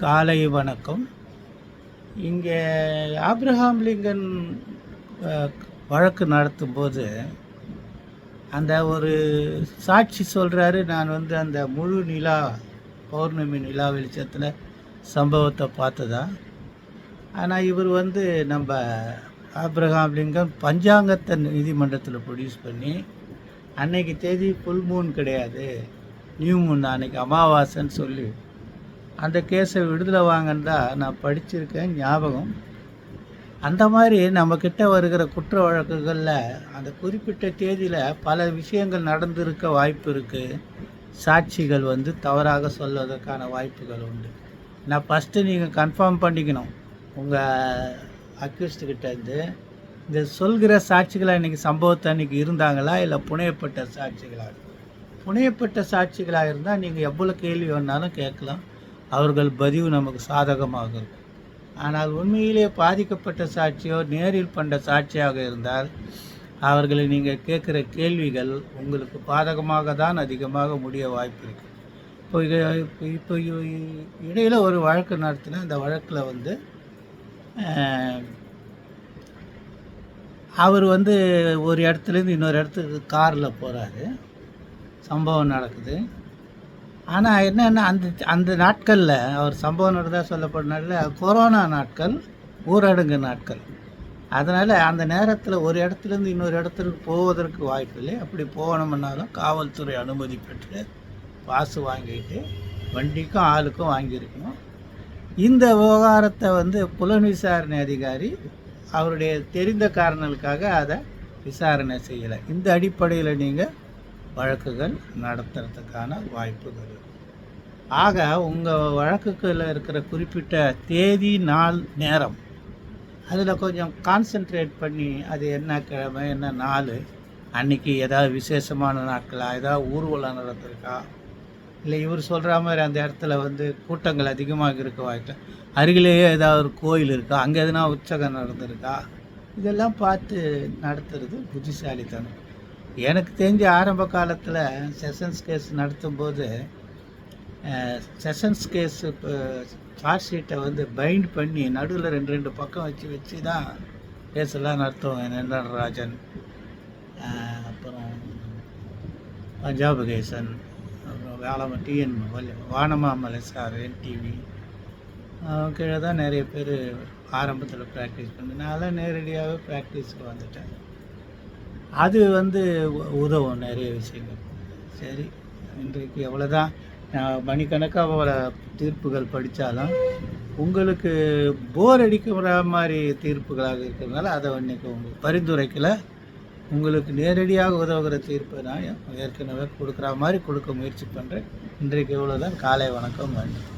காலை வணக்கம். இங்கே ஆப்ரஹாம் லிங்கன் வழக்கு நடத்தும்போது அந்த ஒரு சாட்சி சொல்கிறாரு நான் வந்து அந்த முழு நிலா பௌர்ணமி நிலா வெளிச்சத்தில் சம்பவத்தை பார்த்ததா? ஆனால் இவர் வந்து நம்ம ஆப்ரஹாம் லிங்கன் பஞ்சாங்கத்தை நீதிமன்றத்தில் ப்ரொடியூஸ் பண்ணி அன்னைக்கு தேதி ஃபுல் மூன் கிடையாது. நியூ மூன் அன்னைக்கு அமாவாசைன்னு சொல்லி அந்த கேஸை விடுதலை வாங்கன்னு தான் நான் படிச்சிருக்கேன் ஞாபகம். அந்த மாதிரி நம்மக்கிட்ட வருகிற குற்ற வழக்குகளில் அந்த குறிப்பிட்ட தேதியில் பல விஷயங்கள் நடந்திருக்க வாய்ப்பு இருக்குது சாட்சிகள் வந்து தவறாக சொல்வதற்கான வாய்ப்புகள் உண்டு. நான் ஃபஸ்ட்டு நீங்கள் கன்ஃபார்ம் பண்ணிக்கணும். உங்கள் அக்யூஸ்டுக்கிட்ட இருந்து இந்த சொல்கிற சாட்சிகளாக இன்றைக்கி சம்பவத்தை அன்றைக்கி இருந்தாங்களா? இல்லை புனையப்பட்ட சாட்சிகளாக புனையப்பட்ட சாட்சிகளாக இருந்தால் நீங்கள் எவ்வளோ கேள்வி வேணாலும் கேட்கலாம். அவர்கள் பதிவு நமக்கு சாதகமாக இருக்கும். ஆனால் உண்மையிலே பாதிக்கப்பட்ட சாட்சியோ நேரில் பண்ண சாட்சியாக இருந்தால் அவர்களை நீங்கள் கேட்குற கேள்விகள் உங்களுக்கு பாதகமாக தான் அதிகமாக முடிய வாய்ப்பு இருக்கு. இப்போ இப்போ இடையில் ஒரு வழக்கு நடத்தின அந்த வழக்கில் வந்து அவர் வந்து ஒரு இடத்துலேருந்து இன்னொரு இடத்துக்கு காரில் போகிறாரு சம்பவம் நடக்குது. ஆனால் என்னென்னா அந்த அந்த நாட்களில் அவர் சம்பவம் நடந்தால் சொல்லப்பட்ட கொரோனா நாட்கள் ஊரடங்கு நாட்கள். அதனால் அந்த நேரத்தில் ஒரு இடத்துலேருந்து இன்னொரு இடத்துக்கு போவதற்கு வாய்ப்பு இல்லை. அப்படி போகணும்னாலும் காவல்துறை அனுமதி பெற்று பாசு வாங்கிட்டு வண்டிக்கும் ஆளுக்கும் வாங்கியிருக்கணும். இந்த விவகாரத்தை வந்து புலன் விசாரணை அதிகாரி அவருடைய தெரிந்த காரணங்களுக்காக அதை விசாரணை செய்யலை. இந்த அடிப்படையில் நீங்கள் வழக்குகள் நடத்துறதுக்கான வாய்ப்புகள். ஆக உங்கள் வழக்குகளில் இருக்கிற குறிப்பிட்ட தேதி நாள் நேரம் அதில் கொஞ்சம் கான்சென்ட்ரேட் பண்ணி அது என்ன கிழமை என்ன நாள் அன்னைக்கு ஏதாவது விசேஷமான நாட்களா ஏதாவது ஊர்வலம் நடந்திருக்கா? இல்லை இவர் சொல்கிற மாதிரி அந்த இடத்துல வந்து கூட்டங்கள் அதிகமாக இருக்க வாய்ப்பு அருகிலேயே ஏதாவது ஒரு கோயில் இருக்கா? அங்கே எதுனா உற்சகம் நடந்திருக்கா? இதெல்லாம் பார்த்து நடத்துறது புத்திசாலித்தனம். எனக்கு தெரிஞ்ச ஆரம்ப காலத்தில் செஷன்ஸ் கேஸ் நடத்தும்போது செஷன்ஸ் கேஸ் சார்ஜ் ஷீட்டை வந்து பைண்ட் பண்ணி நடுவில் ரெண்டு ரெண்டு பக்கம் வச்சு வச்சு தான் கேஸெல்லாம் நடத்துவோம். நடராஜன் அப்புறம் பஞ்சாப் கேசன் அப்புறம் வேளாண் டிஎன் வானமாமலை சார் என்டிவி கீழே தான் நிறைய பேர் ஆரம்பத்தில் ப்ராக்டிஸ் பண்ணி நான் நேரடியாகவே ப்ராக்டிஸ்க்கு வந்துட்டேன். அது வந்து உ- உதவும் நிறைய விஷயங்கள். சரி இன்றைக்கு எவ்வளோதான் நான் மணிக்கணக்காக பல தீர்ப்புகள் படித்தாலும் உங்களுக்கு போர் அடிக்கிற மாதிரி தீர்ப்புகளாக இருக்கிறதுனால அதை இன்றைக்கி உங்களுக்கு பரிந்துரைக்கல. உங்களுக்கு நேரடியாக உதவுகிற தீர்ப்பை நான் ஏற்கனவே கொடுக்குற மாதிரி கொடுக்க முயற்சி பண்ணுறேன் இன்றைக்கு இவ்வளோ தான் காலை வணக்கம் வேண்டும்